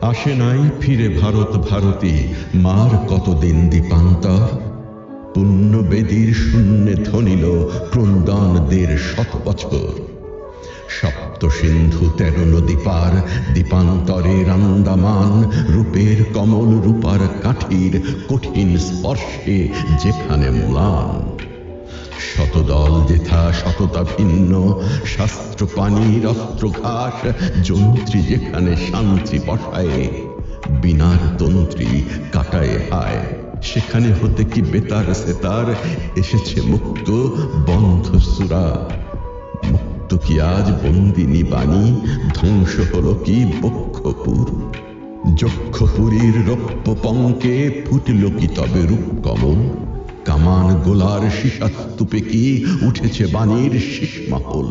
আসে নাই ফিরে ভারত ভারতী, মার কতদিন দীপান্তর? পুণ্য বেদির শূন্যে ধনিল ক্রন্দন শত বছর সপ্ত সিন্ধু তেরো নদী পার দীপান্তরের আন্দামান রূপের কমল রূপার কাঠির কঠিন স্পর্শে যেখানে ম্লান। শতদল যেথা শততা ভিন্ন, শাস্ত্র পানির অস্ত্র ঘাস, যন্ত্রী যেখানে শান্তি বসায়, বিনার তন্ত্রী কাটায় হায়। সেখানে হতে কি বেতার সেতার এসেছে মুক্ত বন্ধ সুরা। মুক্ত কি আজ বন্দিনী বাণী? ধ্বংস হল কি বক্ষপুর? যক্ষপুরীর রৌপ্য পঙ্কে ফুটল কি তবে রূপ রূপকমল? কামান গোলার শিশাস্তূপে কি উঠেছে বাণীর শীষমাহল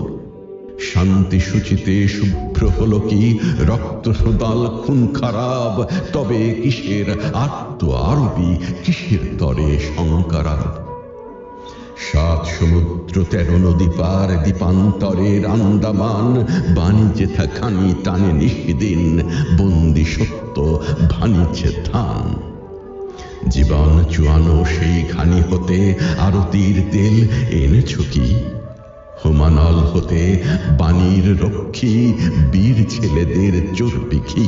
শান্তি সূচিতে শুভ্র হলো কি? রক্ত সদাল খুন খারাপ, তবে কিসের? আত্ম আরবি কিসের তরে শঙ্করাব সাত সমুদ্র তেরো নদী পার দীপান্তরের আন্দামান, বাণিজ্যে থাকানি টানে নিষিদিন, বন্দি সত্য ভানিছে ধান জীবন চুয়ানো সেই খানি হতে আরতির তেল এনেছ কি? হোমানল হতে বাণীর রক্ষী, বীর ছেলেদের চর্বিখি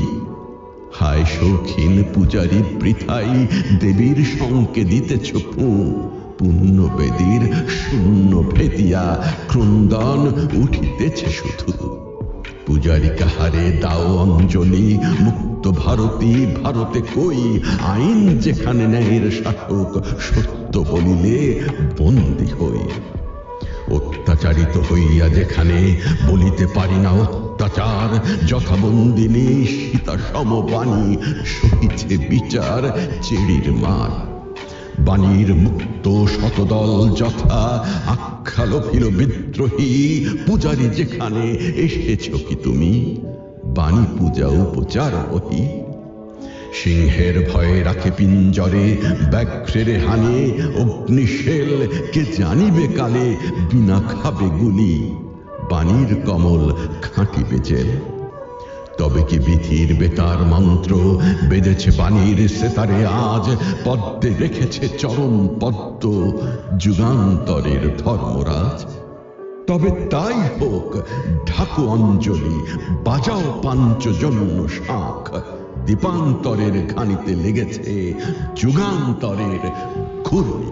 হায় শৌখিন পূজারী বৃথাই দেবীর সঙ্কে দিতেছ পুণ্য বেদীর শূন্য ভেদিয়া ক্রন্দন উঠিতেছে শুধু। পূজারী কাহারে দাও অঞ্জলি, মুক্ত ভারতী, ভারতে কই? আইন যেখানে ন্যায়ের শাসক, সত্য বলিলে বন্দি হই। অত্যাচারিত হইয়া যেখানে বলিতে পারি না অত্যাচার যথাবন্দিনী সীতা সমবাণী, সহিছে বিচার চেড়ির মার বাণীর মুক্ত শতদল যথা আখ্যাল ফিল বিদ্রোহী, পূজারি যেখানে এসেছ কি তুমি? বাণী পূজা উপচার বহি। সিংহের ভয়ে রাখে পিঞ্জরে, ব্যাঘ্রের হানে অগ্নিশেল কে জানিবে কালে বিনা খাবে গুলি। বাণীর কমল খাঁটিবে জেল। তবে কি বিধির বেতার মন্ত্র? বেঁধেছে বাণীর সেতারে আজ, পদ্মে রেখেছে চরম পদ্ম, যুগান্তরের ধর্মরাজ। তবে তাই হোক ঢাকু অঞ্জলি বাজাও পাঞ্চজন্য শাঁখ দীপান্তরের খানিতে লেগেছে যুগান্তরের ঘূর্ণি